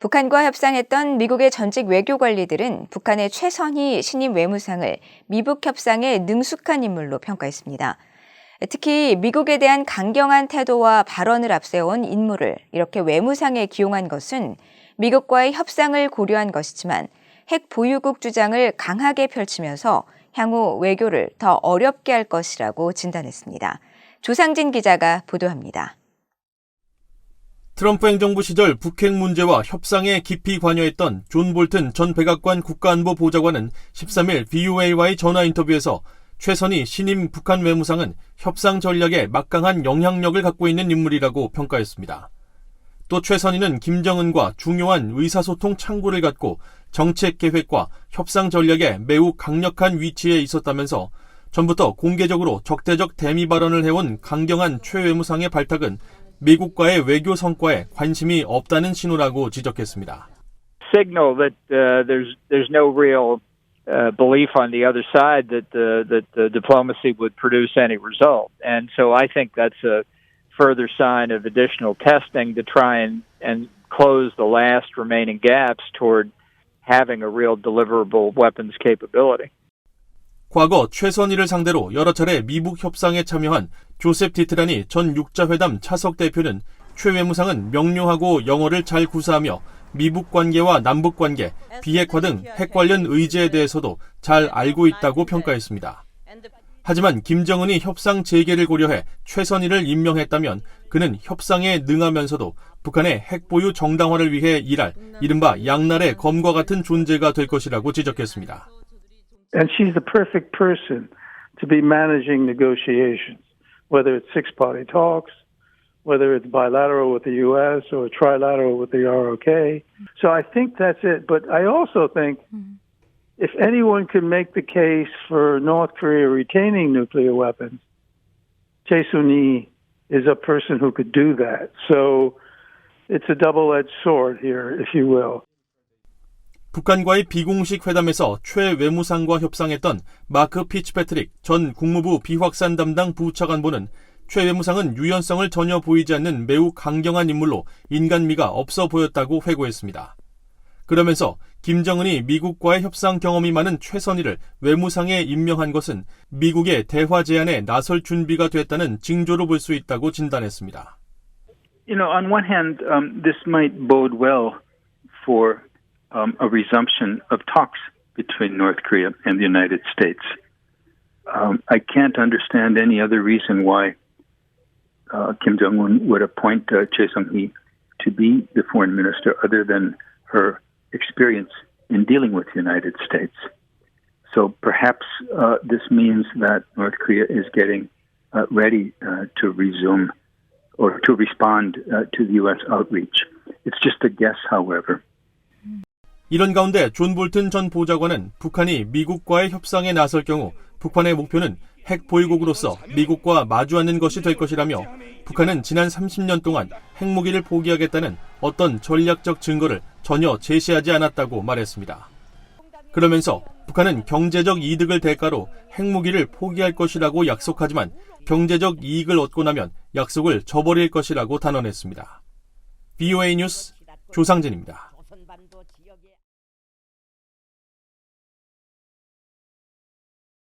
북한과 협상했던 미국의 전직 외교 관리들은 북한의 최선희 신임 외무상을 미북 협상에 능숙한 인물로 평가했습니다. 특히 미국에 대한 강경한 태도와 발언을 앞세운 인물을 이렇게 외무상에 기용한 것은 미국과의 협상을 고려한 것이지만 핵 보유국 주장을 강하게 펼치면서 향후 외교를 더 어렵게 할 것이라고 진단했습니다. 조상진 기자가 보도합니다. 트럼프 행정부 시절 북핵 문제와 협상에 깊이 관여했던 존 볼튼 전 백악관 국가안보 보좌관은 13일 VOA와의 전화 인터뷰에서 최선희 신임 북한 외무상은 협상 전략에 막강한 영향력을 갖고 있는 인물이라고 평가했습니다. 또 최선희는 김정은과 중요한 의사소통 창구를 갖고 정책 계획과 협상 전략에 매우 강력한 위치에 있었다면서 전부터 공개적으로 적대적 대미 발언을 해온 강경한 최 외무상의 발탁은 미국과의 외교 성과에 관심이 없다는 신호라고 지적했습니다. signal that uh, there's there's no real uh, belief on the other side that the that the diplomacy would produce any result, and so I think that's a further sign of additional testing to try and and close the last remaining gaps toward having a real deliverable weapons capability. 과거 최선희를 상대로 여러 차례 미북 협상에 참여한 조셉 디트라니 전 육자회담 차석 대표는 최 외무상은 명료하고 영어를 잘 구사하며 미북 관계와 남북 관계, 비핵화 등 핵 관련 의제에 대해서도 잘 알고 있다고 평가했습니다. 하지만 김정은이 협상 재개를 고려해 최선희를 임명했다면 그는 협상에 능하면서도 북한의 핵 보유 정당화를 위해 일할 이른바 양날의 검과 같은 존재가 될 것이라고 지적했습니다. And she's the perfect person to be managing negotiations, whether it's six party talks, whether it's bilateral with the U.S. or trilateral with the ROK. So I think that's it. But I also think mm-hmm. if anyone can make the case for North Korea retaining nuclear weapons, Jae is a person who could do that. So it's a double-edged sword here, if you will. 북한과의 비공식 회담에서 최 외무상과 협상했던 마크 피츠패트릭 전 국무부 비확산 담당 부차관보는 최 외무상은 유연성을 전혀 보이지 않는 매우 강경한 인물로 인간미가 없어 보였다고 회고했습니다. 그러면서 김정은이 미국과의 협상 경험이 많은 최선희를 외무상에 임명한 것은 미국의 대화 제안에 나설 준비가 됐다는 징조로 볼 수 있다고 진단했습니다. You know, on one hand, um, this might bode well for um, a resumption of talks between North Korea and the United States. Um, I can't understand any other reason why uh, Kim Jong Un would appoint uh, Choi Sung Hee to be the foreign minister other than her experience in dealing with the United States. So perhaps uh, this means that North Korea is getting uh, ready uh, to resume or to respond uh, to the U.S. outreach. It's just a guess, however. 이런 가운데 존 볼튼 전 보좌관은 북한이 미국과의 협상에 나설 경우 북한의 목표는 핵 보유국으로서 미국과 마주 앉는 것이 될 것이라며 북한은 지난 30년 동안 핵무기를 포기하겠다는 어떤 전략적 증거를 전혀 제시하지 않았다고 말했습니다. 그러면서 북한은 경제적 이득을 대가로 핵무기를 포기할 것이라고 약속하지만 경제적 이익을 얻고 나면 약속을 저버릴 것이라고 단언했습니다. BOA 뉴스 조상진입니다.